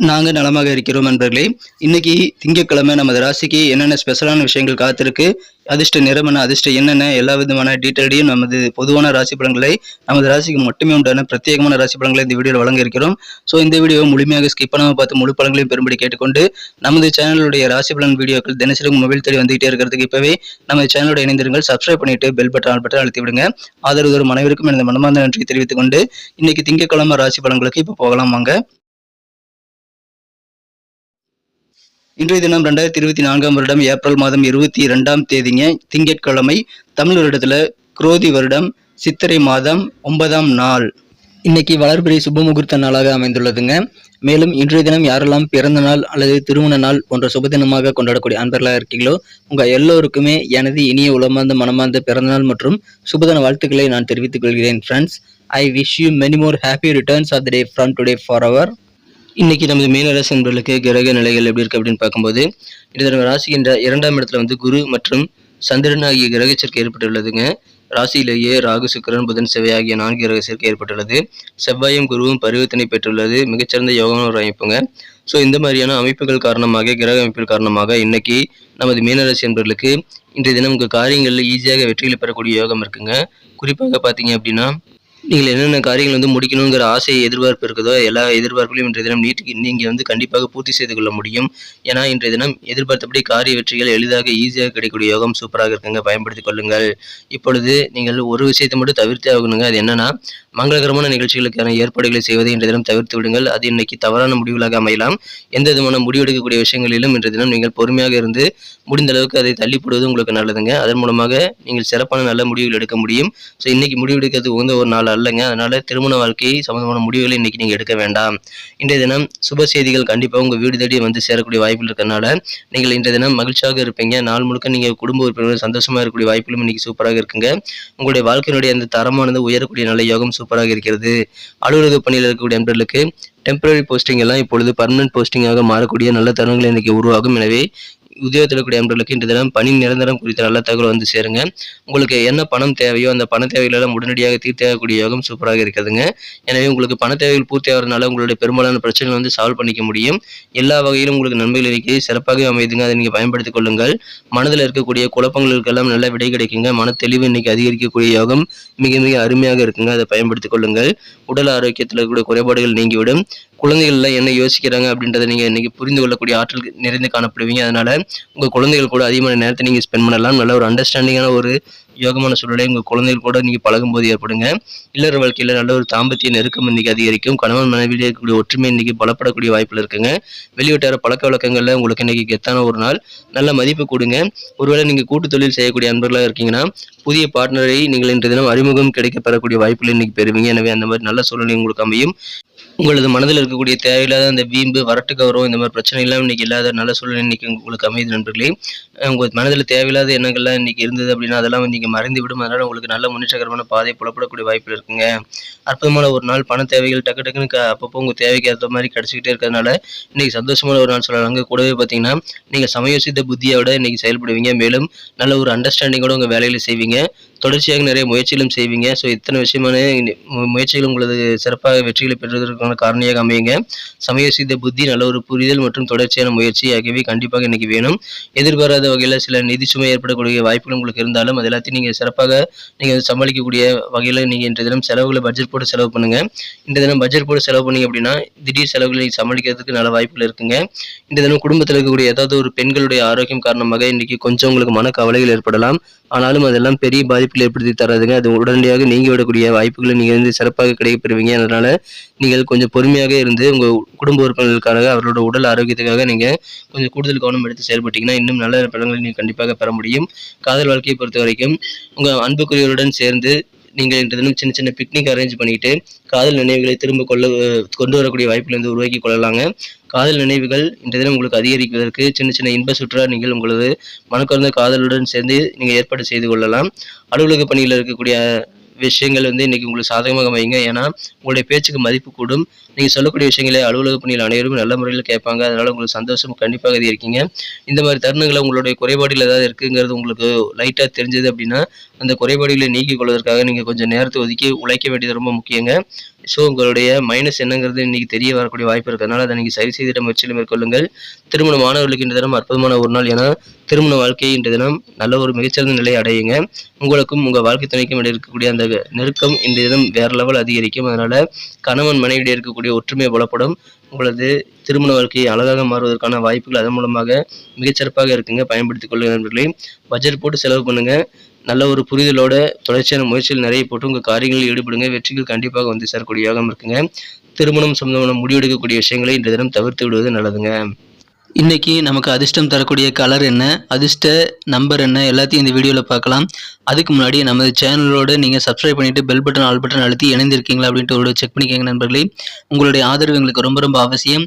நாங்கள் நலமாக இருக்கிறோம் நண்பர்களே. இன்னைக்கு திங்கட்கிழமை நமது ராசிக்கு என்னென்ன ஸ்பெஷலான விஷயங்கள் காத்திருக்கு அதிர்ஷ்ட நிறமன அதிர்ஷ்ட என்னென்ன எல்லா விதமான டீட்டெயிலையும் நமது பொதுவான ராசி பலன்களை நமது ராசிக்கு மட்டுமே உண்டான பிரத்யேகமான ராசி பலன்களை இந்த வீடியோவில் வழங்க இருக்கிறோம். ஸோ இந்த வீடியோவை முழுமையாக ஸ்கிப் பண்ணாமல் பார்த்து முழு பலன்களையும் பெரும்படி கேட்டுக்கொண்டு நமது சேனலுடைய ராசி பலன் வீடியோக்கள் தினசரி மொபைல் தேடி வந்துகிட்டே இருக்கிறதுக்கு இப்போவே நமது சேனலோட இணைந்திருங்கள். சப்ஸ்கிரைப் பண்ணிட்டு பெல் பட்டன் ஆல் பட்டன் அழுத்தி விடுங்க. ஆதரவு ஒரு மனைவிற்கும் எனது மனமார்ந்த நன்றி தெரிவித்துக் கொண்டு இன்னைக்கு திங்கட்கிழமை ராசி பலன்களுக்கு இப்போ போகலாம் வாங்க. இன்றைய தினம் ரெண்டாயிரத்தி இருபத்தி நான்காம் வருடம் ஏப்ரல் மாதம் இருபத்தி இரண்டாம் தேதிங்க திங்கட்கிழமை தமிழ் வருடத்துல குரோதி வருடம் சித்திரை மாதம் ஒன்பதாம் நாள். இன்னைக்கு வளர்பிறை சுபமுகூர்த்த நாளாக அமைந்துள்ளதுங்க. மேலும் இன்றைய தினம் யாரெல்லாம் பிறந்த நாள் அல்லது திருமண நாள் போன்ற சுப தினமாக கொண்டாடக்கூடிய அன்பர்களாக இருக்கீங்களோ உங்க எல்லோருக்குமே எனது இனிய உளமார்ந்த மனமார்ந்த பிறந்தநாள் மற்றும் சுபதன வாழ்த்துக்களை நான் தெரிவித்துக் கொள்கிறேன் friends I wish you many more happy returns of the day from today for our இன்னைக்கு நமது மீனராசி என்பவர்களுக்கு கிரக நிலைகள் எப்படி இருக்கு அப்படின்னு பார்க்கும்போது இந்த ராசி ராசிக்கின்ற இரண்டாம் இடத்துல வந்து குரு மற்றும் சந்திரன் ஆகிய கிரக சேர்க்கை ஏற்பட்டுள்ளதுங்க. ராசியிலேயே ராகு சுக்கிரன் புதன் செவ்வாய் ஆகிய நான்கு கிரக சேர்க்கை ஏற்பட்டுள்ளது. செவ்வாயும் குருவும் பரிவர்த்தனை பெற்றுள்ளது. மிகச்சிறந்த யோகமான ஒரு அமைப்புங்க. ஸோ இந்த மாதிரியான அமைப்புகள் காரணமாக கிரக அமைப்புகள் காரணமாக இன்னைக்கு நமது மீனராசி என்பவர்களுக்கு இன்றைய தினம் உங்கள் காரியங்களில் ஈஸியாக வெற்றிகளை பெறக்கூடிய யோகம் இருக்குங்க. குறிப்பாக பார்த்தீங்க அப்படின்னா நீங்கள் என்னென்ன காரியங்கள் வந்து முடிக்கணுங்கிற ஆசை எதிர்பார்ப்பு இருக்குதோ எல்லா எதிர்பார்ப்புகளையும் இன்றைய தினம் நீட்டு நீங்கள் வந்து கண்டிப்பாக பூர்த்தி செய்து கொள்ள முடியும். ஏன்னா இன்றைய தினம் எதிர்பார்த்தபடி காரிய வெற்றிகள் எளிதாக ஈஸியாக கிடைக்கக்கூடிய யோகம் சூப்பராக இருக்குங்க. பயன்படுத்திக் கொள்ளுங்கள். இப்பொழுது நீங்கள் ஒரு விஷயத்தை மட்டும் தவிர்த்தே ஆகணுங்க. அது என்னன்னா மங்களகரமான நிகழ்ச்சிகளுக்கான ஏற்பாடுகளை செய்வதை இன்றைய தினம் தவிர்த்து விடுங்கள். அது இன்னைக்கு தவறான முடிவுகளாக அமையலாம். எந்த விதமான முடிவெடுக்கக்கூடிய விஷயங்களிலும் இன்றைய தினம் நீங்கள் பொறுமையாக இருந்து முடிந்த அளவுக்கு அதை தள்ளிப்படுவது உங்களுக்கு நல்லதுங்க. அதன் மூலமாக நீங்கள் சிறப்பான நல்ல முடிவுகள் எடுக்க முடியும். ஸோ இன்னைக்கு முடிவெடுக்கிறது உகந்த ஒரு நாள் அல்லங்க. அதனால திருமண வாழ்க்கை சம்பந்தமான முடிவுகளை இன்னைக்கு நீங்கள் எடுக்க வேண்டாம். இன்றைய தினம் சுப செய்திகள் கண்டிப்பாக உங்கள் வீடு தேடி வந்து சேரக்கூடிய வாய்ப்புகள் இருக்கிறனால நீங்கள் இன்றைய தினம் மகிழ்ச்சியாக இருப்பீங்க. நாள் முழுக்க நீங்கள் குடும்ப உறுப்பினர்கள் சந்தோஷமாக இருக்கக்கூடிய வாய்ப்புகளும் இன்னைக்கு சூப்பராக இருக்குங்க. உங்களுடைய வாழ்க்கையினுடைய அந்த தரமானது உயரக்கூடிய நல்ல யோகம் சூப்பராக இருக்கிறது. அலுவலக பணியில் இருக்கக்கூடிய நண்பர்களுக்கு டெம்பரரி போஸ்டிங் எல்லாம் இப்பொழுது பர்மனன்ட் போஸ்டிங்காக மாறக்கூடிய நல்ல தருணங்கள் இன்றைக்கி உருவாகும். எனவே உத்தியோகத்தில் இருக்கக்கூடிய நண்பர்களுக்கு இன்று தினம் பணி நிரந்தரம் குறித்த நல்ல தகவல் வந்து சேருங்க. உங்களுக்கு என்ன பணம் தேவையோ அந்த பண தேவைகளெல்லாம் உடனடியாக தீர்த்தாகக்கூடிய யோகம் சூப்பராக இருக்குதுங்க எனவே உங்களுக்கு பண தேவைகள் பூர்த்தி ஆகிறதுனால உங்களுடைய பெரும்பாலான பிரச்சனைகள் வந்து சால்வ் பண்ணிக்க முடியும். எல்லா வகையிலும் உங்களுக்கு நன்மைகள் இருக்கிறது. சிறப்பாகவே அமைதுங்க. அதை நீங்கள் பயன்படுத்திக் கொள்ளுங்கள். மனதில் இருக்கக்கூடிய குழப்பங்களுக்கெல்லாம் நல்ல விடை கிடைக்குங்க. மன தெளிவு இன்னைக்கு அதிகரிக்கக்கூடிய யோகம் மிக மிக அருமையாக இருக்குங்க. அதை பயன்படுத்திக் கொள்ளுங்கள். உடல் ஆரோக்கியத்தில் இருக்கக்கூடிய குறைபாடுகள் நீங்கிவிடும். குழந்தைகள்லாம் என்ன யோசிக்கிறாங்க அப்படின்றத நீங்கள் இன்றைக்கி புரிந்து கொள்ளக்கூடிய ஆற்றல் நிறைந்து காணப்படுவீங்க. அதனால் உங்கள் குழந்தைகள் கூட அதிகமான நேரத்தை நீங்கள் ஸ்பெண்ட் பண்ணலாம். நல்ல ஒரு அண்டர்ஸ்டாண்டிங்கான ஒரு யோகமான சூழ்நிலை உங்கள் குழந்தைகள் கூட நீங்கள் பழகும்போது ஏற்படுங்க. இல்லற வாழ்க்கையில் நல்ல ஒரு தாம்பத்திய நெருக்கம் இன்னைக்கு அதிகரிக்கும். கணவன் மனைவியில் இருக்கக்கூடிய ஒற்றுமை இன்னைக்கு பலப்படக்கூடிய வாய்ப்பில் இருக்குங்க. வெளிவட்டார பழக்க வழக்கங்களில் உங்களுக்கு இன்னைக்கு கெத்தான ஒரு நாள். நல்ல மதிப்பு கொடுங்க. ஒருவேளை நீங்கள் கூட்டு தொழில் செய்யக்கூடிய அன்பர்களாக இருக்கீங்கன்னா புதிய பார்ட்னரை நீங்கள் இன்று தினம் அறிமுகம் கிடைக்க பெறக்கூடிய வாய்ப்புகள் இன்னைக்கு பெறுவீங்க. எனவே அந்த மாதிரி நல்ல சூழ்நிலை உங்களுக்கு அமையும். உங்களது மனதில் இருக்கக்கூடிய தேவையில்லாத அந்த வீம்பு வரட்டு கௌரவம் இந்த மாதிரி பிரச்சனைகள்லாம் இன்னைக்கு இல்லாத நல்ல சூழ்நிலை இன்னைக்கு உங்களுக்கு அமையுது நண்பர்களே. உங்கள் மனதில் தேவையில்லாத எண்ணங்கள்லாம் இன்னைக்கு இருந்தது அப்படின்னா அதெல்லாம் நீங்கள் மறைந்து விடும் அதனால உங்களுக்கு நல்ல முன்னேற்றகரமான பாதை புலப்படக்கூடிய வாய்ப்பு இருக்குங்க. அற்புதமான ஒரு நாள் பண தேவைகள் டக்கு டக்குன்னு அப்பப்போ உங்க தேவைக்கு ஏற்ற மாதிரி கிடச்சிக்கிட்டே இருக்கிறதுனால இன்னைக்கு சந்தோஷமான ஒரு நாள் சொல்லலாங்க. கூடவே பார்த்தீங்கன்னா நீங்க சமயோசித்த புத்தியோட இன்னைக்கு செயல்படுவீங்க. மேலும் நல்ல ஒரு அண்டர்ஸ்டாண்டிங்கோட உங்க வேலையில் செய்வீங்க. தொடர்ச்சியாக நிறைய முயற்சிகளும் செய்வீங்க. ஸோ இத்தனை விஷயமான மு- முயற்சிகள் உங்களது சிறப்பாக வெற்றிகளை பெறுவதற்கான காரணியாக அமையுங்க. சமயோசித்த புத்தி நல்ல ஒரு புரிதல் மற்றும் தொடர்ச்சியான முயற்சி ஆகியவை கண்டிப்பாக இன்னைக்கு வேணும். எதிர்பாராத வகையில் சில நிதி சுமை ஏற்படக்கூடிய வாய்ப்புகள் உங்களுக்கு இருந்தாலும் அது எல்லாத்தையும் நீங்கள் சிறப்பாக நீங்கள் சமாளிக்கக்கூடிய வகையில் நீங்கள் இன்றைய தினம் செலவுகளை பட்ஜெட் போட்டு செலவு பண்ணுங்கள் இந்த தினம் பட்ஜெட் போட்டு செலவு பண்ணீங்க அப்படின்னா திடீர் செலவுகளை சமாளிக்கிறதுக்கு நல்ல வாய்ப்புகள் இருக்குங்க. இந்த தினம் குடும்பத்தில் இருக்கக்கூடிய ஏதாவது ஒரு பெண்களுடைய ஆரோக்கியம் காரணமாக இன்னைக்கு கொஞ்சம் உங்களுக்கு மன கவலைகள் ஏற்படலாம். ஆனாலும் அதெல்லாம் பெரிய பாதிப்புகள் ஏற்படுத்தி தராதுங்க அது உடனடியாக நீங்கி விடக்கூடிய வாய்ப்புகளை நீங்கள் வந்து சிறப்பாக கிடைக்கப்பெறுவீங்க. அதனால நீங்கள் கொஞ்சம் பொறுமையாக இருந்து உங்கள் குடும்ப உறுப்பினர்களுக்காக அவர்களோட உடல் ஆரோக்கியத்துக்காக நீங்கள் கொஞ்சம் கூடுதல் கவனம் எடுத்து செயல்பட்டீங்கன்னா இன்னும் நல்ல பலன்களை நீங்கள் கண்டிப்பாக பெற முடியும். காதல் வாழ்க்கையை பொறுத்த வரைக்கும் உங்கள் அன்புக்குரியவருடன் சேர்ந்து நீங்கள் இன்று தினம் சின்ன சின்ன பிக்னிக் அரேஞ்ச் பண்ணிட்டு காதல் நினைவுகளை திரும்ப கொள்ள கொண்டு வரக்கூடிய வாய்ப்பிலிருந்து உருவாக்கி கொள்ளலாங்க. காதல் நினைவுகள் இன்றைய தினம் உங்களுக்கு அதிகரிப்பதற்கு சின்ன சின்ன இன்ப சுற்றுலா நீங்கள் உங்களது மனக்கொண்ட காதலுடன் சேர்ந்து நீங்கள் ஏற்பாடு செய்து கொள்ளலாம். அலுவலக பணியில் இருக்கக்கூடிய விஷயங்கள் வந்து இன்னைக்கு உங்களுக்கு சாதகமாக அமையுங்க ஏன்னா உங்களுடைய பேச்சுக்கு மதிப்பு கூடும். நீங்கள் சொல்லக்கூடிய விஷயங்களை அலுவலக பணியில் அனைவரும் நல்ல முறையில் கேட்பாங்க. அதனால் உங்களுக்கு சந்தோஷம் கண்டிப்பாக இது இருக்கீங்க. இந்த மாதிரி தருணங்களை உங்களுடைய குறைபாடுகள் ஏதாவது இருக்குங்கிறது உங்களுக்கு லைட்டாக தெரிஞ்சது அப்படின்னா அந்த குறைபாடுகளை நீக்கிக் கொள்வதற்காக நீங்கள் கொஞ்சம் நேரத்தை ஒதுக்கி உழைக்க வேண்டியது ரொம்ப முக்கியங்க. ஸோ உங்களுடைய மைனஸ் என்னங்கிறது இன்றைக்கி தெரிய வரக்கூடிய வாய்ப்பு இருக்கிறதுனால அதை நீங்கள் சரி செய்திட முயற்சியில் மேற்கொள்ளுங்கள். திருமண மாணவர்களுக்கு இந்த தினம் அற்புதமான ஒரு நாள். என திருமண வாழ்க்கை இன்று தினம் நல்ல ஒரு மிகச்சிறந்த நிலையை அடையுங்க. உங்களுக்கும் உங்கள் வாழ்க்கை துணைக்கும் இடையே இருக்கக்கூடிய அந்த நெருக்கம் இன்றைய தினம் வேறு லெவல் அதிகரிக்கும். அதனால் கணவன் மனைவிடையே இருக்கக்கூடிய ஒற்றுமை புலப்படும். உங்களது திருமண வாழ்க்கையை அழகாக மாறுவதற்கான வாய்ப்புகள் அதன் மூலமாக மிகச்சிறப்பாக இருக்குங்க. பயன்படுத்திக் கொள்ளுங்கள் நண்பர்களே. பட்ஜெட் போட்டு செலவு பண்ணுங்கள் நல்ல ஒரு புரிதலோட தொடர்ச்சியான முயற்சியில் நிறைய போட்டு உங்கள் காரியங்களில் ஈடுபடுங்க. வெற்றிகள் கண்டிப்பாக வந்து சேரக்கூடிய யோகம் இருக்குங்க. திருமணம் சம்பந்தமான முடிவெடுக்கக்கூடிய விஷயங்களை இன்றைய தினம் தவிர்த்து விடுவது நல்லதுங்க. இன்னைக்கு நமக்கு அதிர்ஷ்டம் தரக்கூடிய கலர் என்ன? அதிர்ஷ்ட நம்பர் என்ன? எல்லாத்தையும் இந்த வீடியோவில் பார்க்கலாம். அதுக்கு முன்னாடி நமது சேனலோட நீங்கள் சப்ஸ்கிரைப் பண்ணிட்டு பெல் பட்டன் ஆல் பட்டன் அழுத்தி இணைந்திருக்கீங்களா அப்படின்ட்டு ஒரு செக் பண்ணிக்கோங்க நண்பர்களே. உங்களுடைய ஆதரவு எங்களுக்கு ரொம்ப ரொம்ப அவசியம்.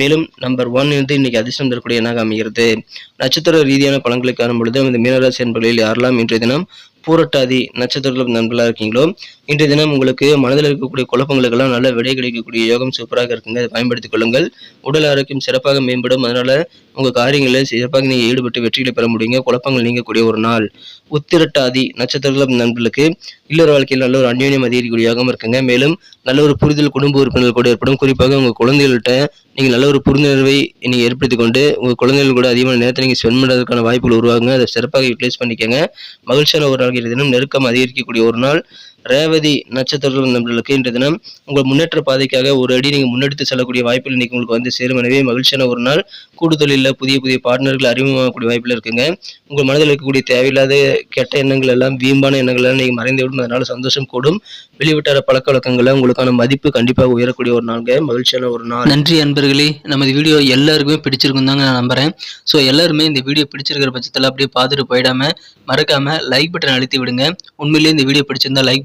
மேலும் நம்பர் ஒன் வந்து இன்னைக்கு அதிர்ஷ்டம் தரக்கூடிய எண்ணாக அமைகிறது? நட்சத்திர ரீதியான பலன்களை காணும் பொழுது இந்த மீனராசி என்பர்களில் யாரெல்லாம் இன்றைய தினம் பூரட்டாதி நட்சத்திரத்தில் நண்பர்களாக இருக்கீங்களோ இன்றைய தினம் உங்களுக்கு மனதில் இருக்கக்கூடிய குழப்பங்களுக்கெல்லாம் நல்ல விடை கிடைக்கக்கூடிய யோகம் சூப்பராக இருக்குங்க. அதை பயன்படுத்திக் கொள்ளுங்கள். உடல் ஆரோக்கியம் சிறப்பாக மேம்படும். அதனால உங்க காரியங்களில் சிறப்பாக நீங்கள் ஈடுபட்டு வெற்றிகளை பெற முடியுங்க. குழப்பங்கள் நீங்கக்கூடிய ஒரு நாள். உத்திரட்டாதி நட்சத்திரத்தில் நண்பர்களுக்கு இல்லற வாழ்க்கையில் நல்ல ஒரு அந்யோன்யம் அதிகரிக்கக்கூடிய யோகம் இருக்குங்க. மேலும் நல்ல ஒரு புரிதல் குடும்ப உறுப்பினர்கள் கூட ஏற்படும். குறிப்பாக உங்கள் குழந்தைகள்கிட்ட நீங்கள் நல்ல ஒரு புரிந்துணர்வை நீங்கள் ஏற்படுத்தி கொண்டு உங்கள் குழந்தைகள் கூட அதிகமான நேரத்தை நீங்கள் ஸ்பெண்ட் பண்ணுறதுக்கான வாய்ப்புகள் உருவாகுங்க. அதை சிறப்பாக யூட்டிலைஸ் பண்ணிக்கோங்க. மகிழ்ச்சியான ஒரு நாள் தினம் நெருக்கம் அதிகரிக்கக்கூடிய ஒரு நாள். ரேவதி நட்சத்திரத்தில் நம்மளுக்கு இன்றைய தினம் உங்கள் முன்னேற்ற பாதைக்காக ஒரு அடி நீங்கள் முன்னெடுத்து செல்லக்கூடிய வாய்ப்பில் இன்னைக்கு உங்களுக்கு வந்து சேரும். எனவே மகிழ்ச்சியான ஒரு நாள். கூடுதலில் புதிய புதிய பார்ட்னர்கள் அறிமுகமாகக்கூடிய வாய்ப்பில் இருக்குங்க. உங்கள் மனதில் இருக்கக்கூடிய தேவையில்லாத கெட்ட எண்ணங்கள் எல்லாம் வீம்பான எண்ணங்கள் எல்லாம் நீங்கள் மறைந்து விடும் அதனால் சந்தோஷம் கூடும். வெளிவிட்டார பழக்க வழக்கங்களில் உங்களுக்கான மதிப்பு கண்டிப்பாக உயரக்கூடிய ஒரு நாள்ங்க. மகிழ்ச்சியான ஒரு நாள். நன்றி அன்பர்களே. நமது வீடியோ எல்லாருக்குமே பிடிச்சிருக்கும் தாங்க நான் நம்புறேன். ஸோ எல்லாருமே இந்த வீடியோ பிடிச்சிருக்கிற பட்சத்தில் அப்படியே பார்த்துட்டு போயிடாமல் மறக்காமல் லைக் பட்டன் அழுத்தி விடுங்க. உண்மையிலேயே இந்த வீடியோ பிடிச்சிருந்தா லைக்